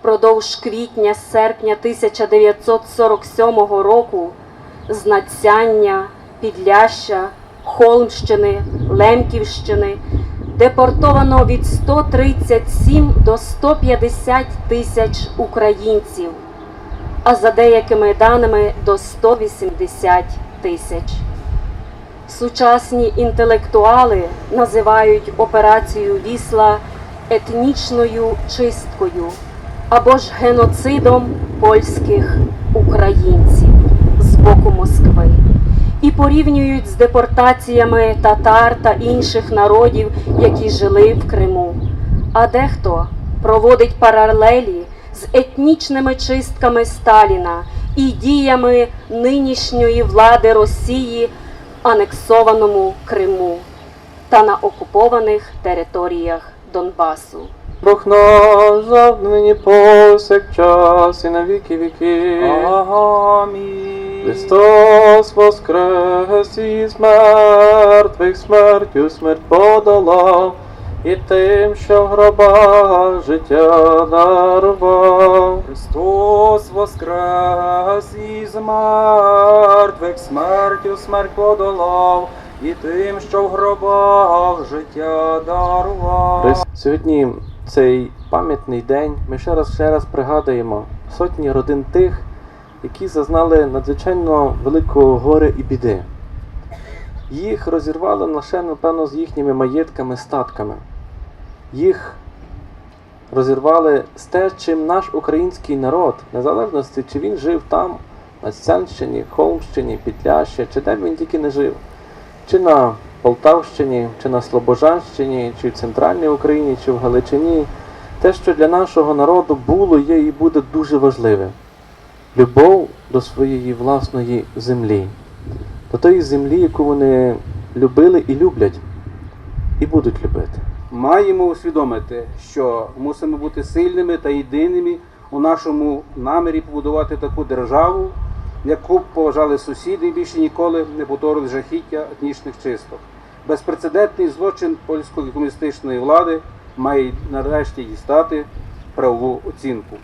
впродовж квітня-серпня 1947 року з Надцяння, Підляща, Холмщини, Лемківщини депортовано від 137 до 150 тисяч українців, а за деякими даними до 180 тисяч. Сучасні інтелектуали називають операцію Вісла етнічною чисткою або ж геноцидом польських українців з боку Москви і порівнюють з депортаціями татар та інших народів, які жили в Криму. А дехто проводить паралелі з етнічними чистками Сталіна і діями нинішньої влади Росії в анексованому Криму та на окупованих територіях Донбасу. Бог завжди нині повсякчас і на віки віки. Амінь. Христос воскрес із мертвих смертю смерть подолав, і тим, що в гробах життя дарував. Христос воскрес із мертвих смертю смерть подолав, і тим, що в гробах життя дарував. Сьогодні цей пам'ятний день ми ще раз ще раз пригадуємо сотні родин тих, які зазнали надзвичайно великого горя і біди. Їх розірвали лише, напевно, з їхніми маєтками, статками. Їх розірвали з те, чим наш український народ, незалежності, чи він жив там, на Сянщині, Холмщині, Підлящі, чи де він тільки не жив, чи на Полтавщині, чи на Слобожанщині, чи в Центральній Україні, чи в Галичині, те, що для нашого народу було, є і буде дуже важливе. Любов до своєї власної землі, до тої землі, яку вони любили і люблять, і будуть любити. маємо усвідомити, що мусимо бути сильними та єдиними у нашому намірі побудувати таку державу, яку б поважали сусіди і більше ніколи не повторили жахіття етнічних чисток. Безпрецедентний злочин польської комуністичної влади має нарешті дістати правову оцінку.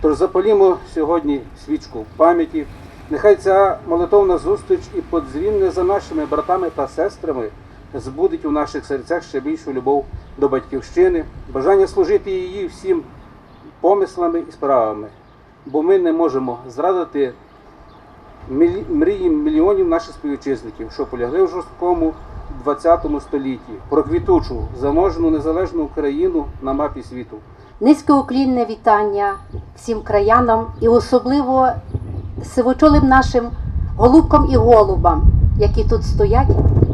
Тож запалімо сьогодні свічку пам'яті. Нехай ця молитовна зустріч і подзвінне за нашими братами та сестрами збудить у наших серцях ще більшу любов до батьківщини, бажання служити її всім помислами і справами, бо ми не можемо зрадити мрії мільйонів наших співвітчизників, що полягли в жорсткому 20 столітті, про квітучу, заможну незалежну Україну на мапі світу. Низькоуклінне вітання всім краянам і особливо сивочолим нашим голубкам і голубам, які тут стоять,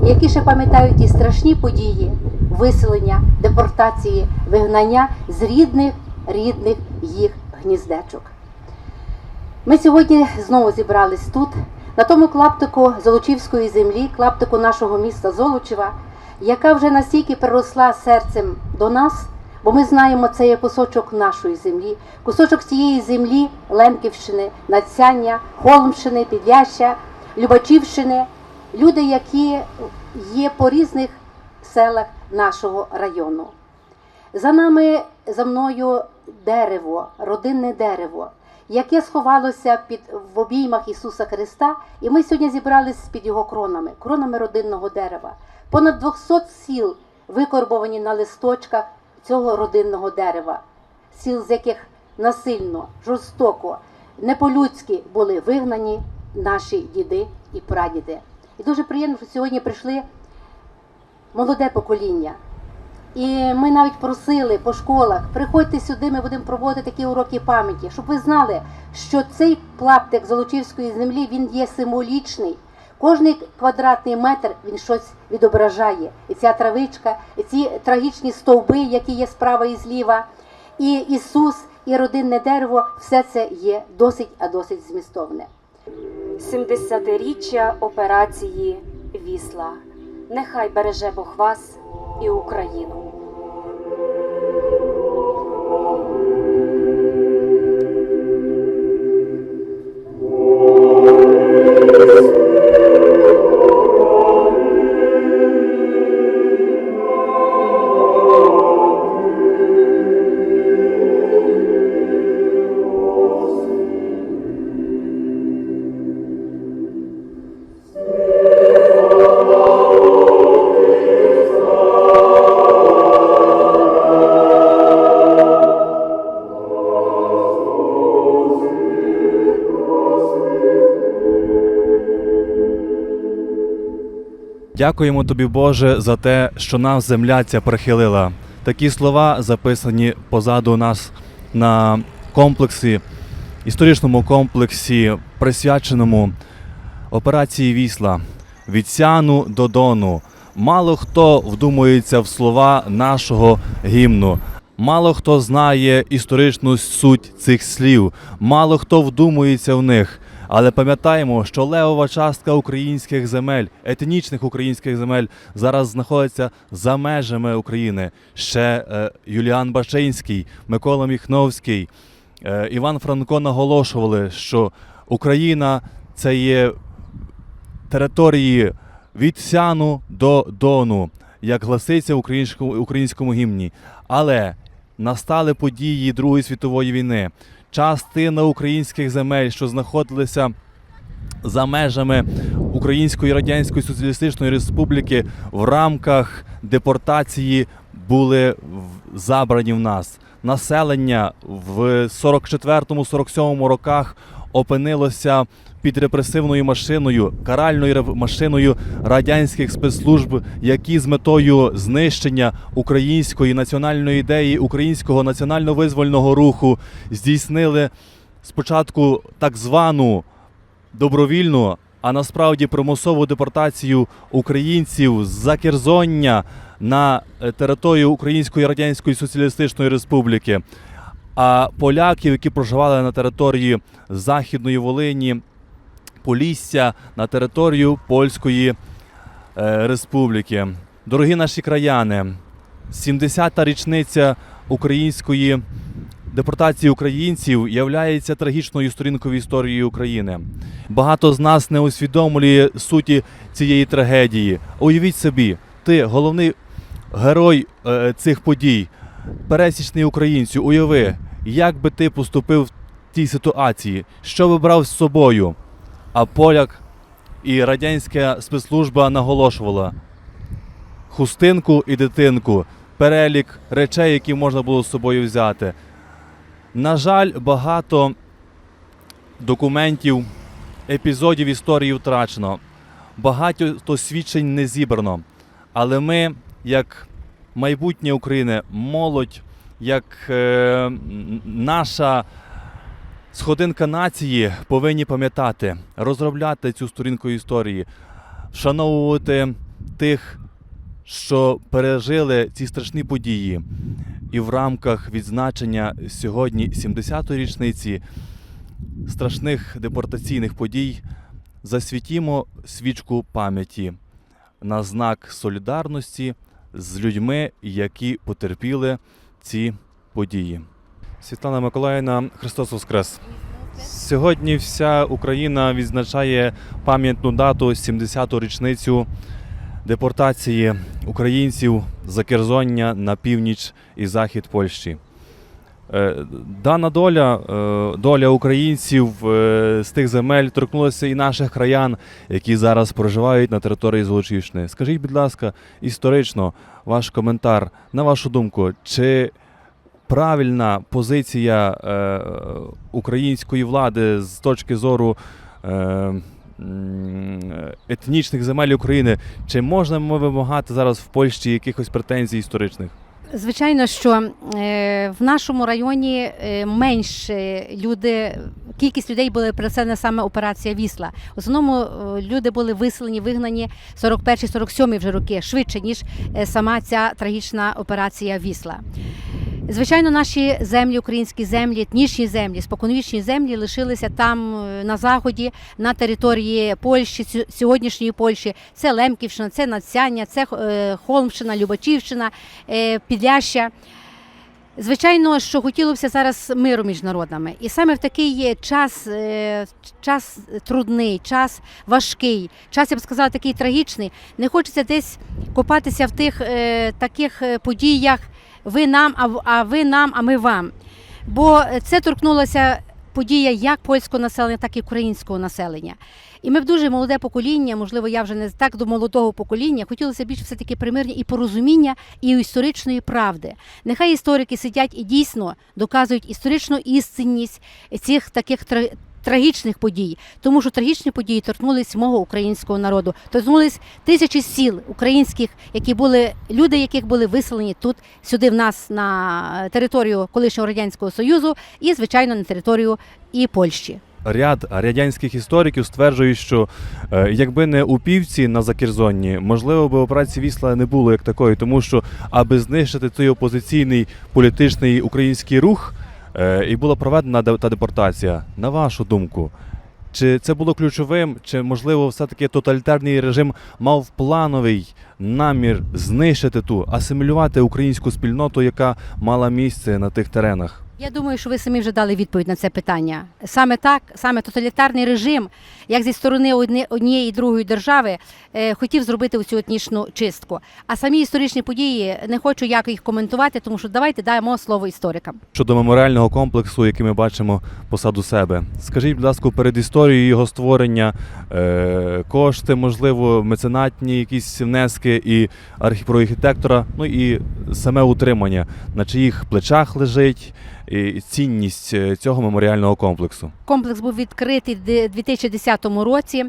і які ще пам'ятають ті страшні події виселення, депортації, вигнання з рідних рідних їх гніздечок. Ми сьогодні знову зібрались тут, на тому клаптику Золочівської землі, клаптику нашого міста Золочева, яка вже настільки приросла серцем до нас, бо ми знаємо, це є кусочок нашої землі, кусочок цієї землі Лемківщини, Надцяння, Холмщини, Підляща, Любачівщини, люди, які є по різних селах нашого району. За нами, за мною дерево, родинне дерево, яке сховалося під в обіймах Ісуса Христа, і ми сьогодні зібрались під його кронами, кронами родинного дерева. Понад 200 сіл викорбовані на листочках цього родинного дерева, сіл, з яких насильно, жорстоко, не по-людськи були вигнані наші діди і прадіди. І дуже приємно, що сьогодні прийшли молоде покоління. І ми навіть просили по школах, приходьте сюди, ми будемо проводити такі уроки пам'яті, щоб ви знали, що цей клаптик Золочівської землі він є символічний. Кожний квадратний метр він щось відображає. І ця травичка, і ці трагічні стовби, які є справа і зліва, і Ісус, і родинне дерево, все це є досить, а досить змістовне. 70-річчя операції Вісла. Нехай береже Бог вас і Україну. Дякуємо тобі, Боже, за те, що нас земля ця прихилила. Такі слова записані позаду нас на комплексі, історичному комплексі, присвяченому операції Вісла від Сяну до Дону. Мало хто вдумується в слова нашого гімну. Мало хто знає історичну суть цих слів, мало хто вдумується в них. Але пам'ятаємо, що левова частка українських земель, етнічних українських земель, зараз знаходиться за межами України. Ще е, Юліан Бачинський, Микола Міхновський, е, Іван Франко наголошували, що Україна це є території від Сяну до Дону, як гласиться в українському, українському гімні. Але настали події Другої світової війни. Частина українських земель, що знаходилися за межами Української Радянської Соціалістичної Республіки в рамках депортації були забрані в нас. Населення в 44-47 роках опинилося під репресивною машиною, каральною машиною радянських спецслужб, які з метою знищення української національної ідеї, українського національно-визвольного руху здійснили спочатку так звану добровільну, а насправді примусову депортацію українців з Закерзоння на е, територію Української Радянської Соціалістичної Республіки. А поляків, які проживали на території Західної Волині, Полісся на територію Польської е, Республіки. Дорогі наші краяни, 70-та річниця української депортації українців являється трагічною сторінкою історії України. Багато з нас не усвідомлює суті цієї трагедії. Уявіть собі, ти головний герой е, цих подій, пересічний українцю. Уяви, як би ти поступив в тій ситуації, що би брав з собою. А поляк і радянська спецслужба наголошувала хустинку і дитинку, перелік речей, які можна було з собою взяти. На жаль, багато документів, епізодів історії втрачено. Багато то свідчень не зібрано. Але ми, як майбутнє України, молодь, як е, наша сходинка нації, повинні пам'ятати, розробляти цю сторінку історії, вшановувати тих, що пережили ці страшні події. І в рамках відзначення сьогодні 70-ї річниці страшних депортаційних подій засвітімо свічку пам'яті на знак солідарності з людьми, які потерпіли ці події. Світлана Миколаївна, Христос Воскрес! Сьогодні вся Україна відзначає пам'ятну дату 70-ту річницю депортації українців за Керзоння на північ і захід Польщі. Е, Дана доля, е, доля українців е, з тих земель торкнулася і наших краян, які зараз проживають на території Золочівщини. Скажіть, будь ласка, історично ваш коментар, на вашу думку, чи правильна позиція української влади з точки зору етнічних земель України, чи можна ми вимагати зараз в Польщі якихось претензій історичних? Звичайно, що е, в нашому районі е, менше люди, кількість людей були переселена саме операція Вісла. В основному е, люди були виселені, вигнані 41-47 вже роки, швидше ніж сама ця трагічна операція Вісла. Звичайно, наші землі, українські землі, етнічні землі, споконвічні землі лишилися там е, на заході, на території Польщі, сьогоднішньої Польщі. Це Лемківщина, це Надцяння, це е, Холмщина, Любачівщина, е, Підляща. Звичайно, що хотілося зараз миру між народами, і саме в такий час, час трудний, час важкий, час я б сказала, такий трагічний. Не хочеться десь копатися в тих таких подіях. Ви нам, а, а ви нам, а ми вам. Бо це торкнулося подія як польського населення, так і українського населення. І ми б дуже молоде покоління, можливо, я вже не так до молодого покоління, хотілося більше все-таки примирення і порозуміння, і історичної правди. Нехай історики сидять і дійсно доказують історичну істинність цих таких трагічних подій, тому що трагічні події торкнулись мого українського народу, торкнулись тисячі сіл українських, які були люди, яких були виселені тут сюди в нас на територію колишнього радянського союзу, і звичайно на територію і Польщі. Ряд радянських істориків стверджують, що е, якби не упівці на Закерзонні, можливо би операції Вісла не було як такої, тому що аби знищити цей опозиційний політичний український рух, і була проведена де- та депортація. На вашу думку, чи це було ключовим, чи можливо все-таки тоталітарний режим мав плановий намір знищити ту, асимілювати українську спільноту, яка мала місце на тих теренах? Я думаю, що ви самі вже дали відповідь на це питання. Саме так, саме тоталітарний режим, як зі сторони однієї і другої держави, е, хотів зробити цю етнічну чистку. А самі історичні події не хочу як їх коментувати, тому що давайте даємо слово історикам. щодо меморіального комплексу, який ми бачимо посаду себе. Скажіть, будь ласка, перед історією його створення е, кошти, можливо, меценатні якісь внески і архі- ну і саме утримання, на чиїх плечах лежить і цінність е, цього меморіального комплексу. Комплекс був відкритий в 2010 році.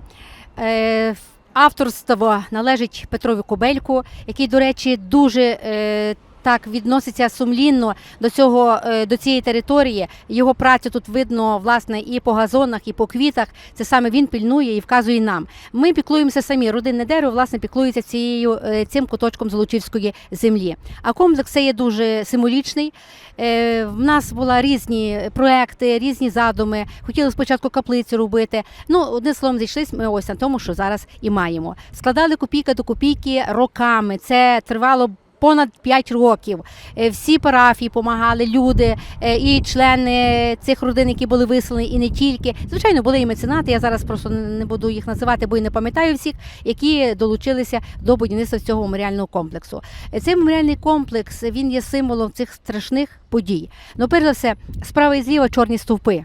Е, Авторство належить Петрові Кобельку, який, до речі, дуже е, так відноситься сумлінно до цього е, до цієї території. Його працю тут видно власне і по газонах, і по квітах. Це саме він пільнує і вказує нам. Ми піклуємося самі. Родинне дерево власне піклується цією е, цим куточком Золочівської землі. А комплекс це є дуже символічний. Е, В нас були різні проекти, різні задуми. Хотіли спочатку каплицю робити. Ну, одним словом, зійшлися ми ось на тому, що зараз і маємо. Складали копійка до копійки роками. Це тривало. Понад 5 років Е, всі парафії допомагали, люди е, і члени цих родин, які були виселені, і не тільки. Звичайно, були і меценати. Я зараз просто не буду їх називати, бо і не пам'ятаю всіх, які долучилися до будівництва цього меморіального комплексу. Е, Цей меморіальний комплекс він є символом цих страшних подій. Ну, перш за все, справа і зліва чорні стовпи.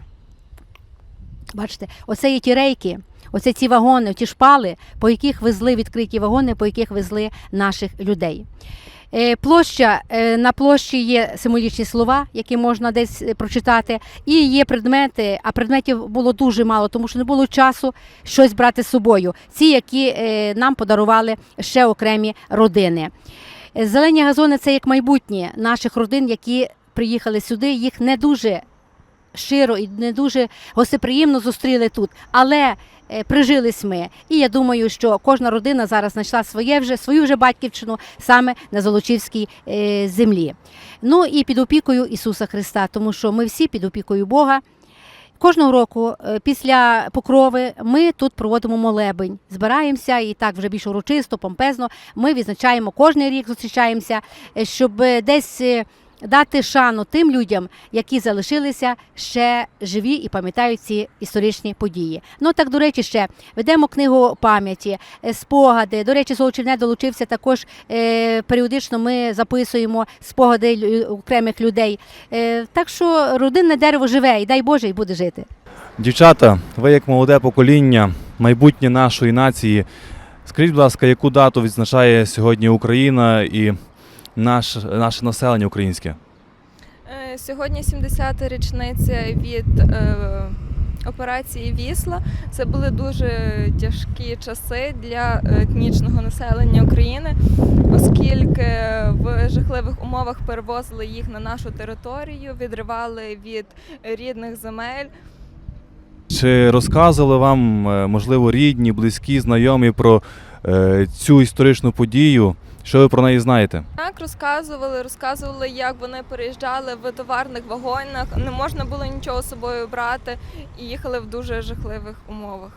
Бачите, оце є ті рейки, оце ці вагони, ті шпали, по яких везли відкриті вагони, по яких везли наших людей. Е, Площа е, на площі є символічні слова, які можна десь е, прочитати, і є предмети. А предметів було дуже мало, тому що не було часу щось брати з собою. Ці, які нам подарували ще окремі родини. Зелені газони це як майбутнє наших родин, які приїхали сюди. Їх не дуже щиро і не дуже гостеприємно зустріли тут. Але прижились ми. І я думаю, що кожна родина зараз знайшла своє вже свою вже батьківщину саме на Золочівській е, землі. Ну і під опікою Ісуса Христа, тому що ми всі під опікою Бога. Кожного року е, після покрови ми тут проводимо молебень, збираємося і так вже більш урочисто, помпезно. Ми відзначаємо кожний рік, зустрічаємося, е, щоб е, десь е, дати шану тим людям, які залишилися ще живі і пам'ятають ці історичні події. Ну так до речі, ще ведемо книгу пам'яті, е, спогади. До речі, Солочівне долучився також е, періодично. Ми записуємо спогади окремих людей. Е, так що родинне дерево живе, і дай Боже, і буде жити. Дівчата, ви як молоде покоління, майбутнє нашої нації. Скажіть, будь ласка, яку дату відзначає сьогодні Україна і наш, наше населення українське? Е, Сьогодні 70-та річниця від е, операції Вісла. Це були дуже тяжкі часи для е, етнічного населення України, оскільки в жахливих умовах перевозили їх на нашу територію, відривали від рідних земель. Чи розказували вам, е, можливо, рідні, близькі, знайомі про е, цю історичну подію? Що ви про неї знаєте? Так розказували, розказували, як вони переїжджали в товарних вагонах. Не можна було нічого з собою брати і їхали в дуже жахливих умовах.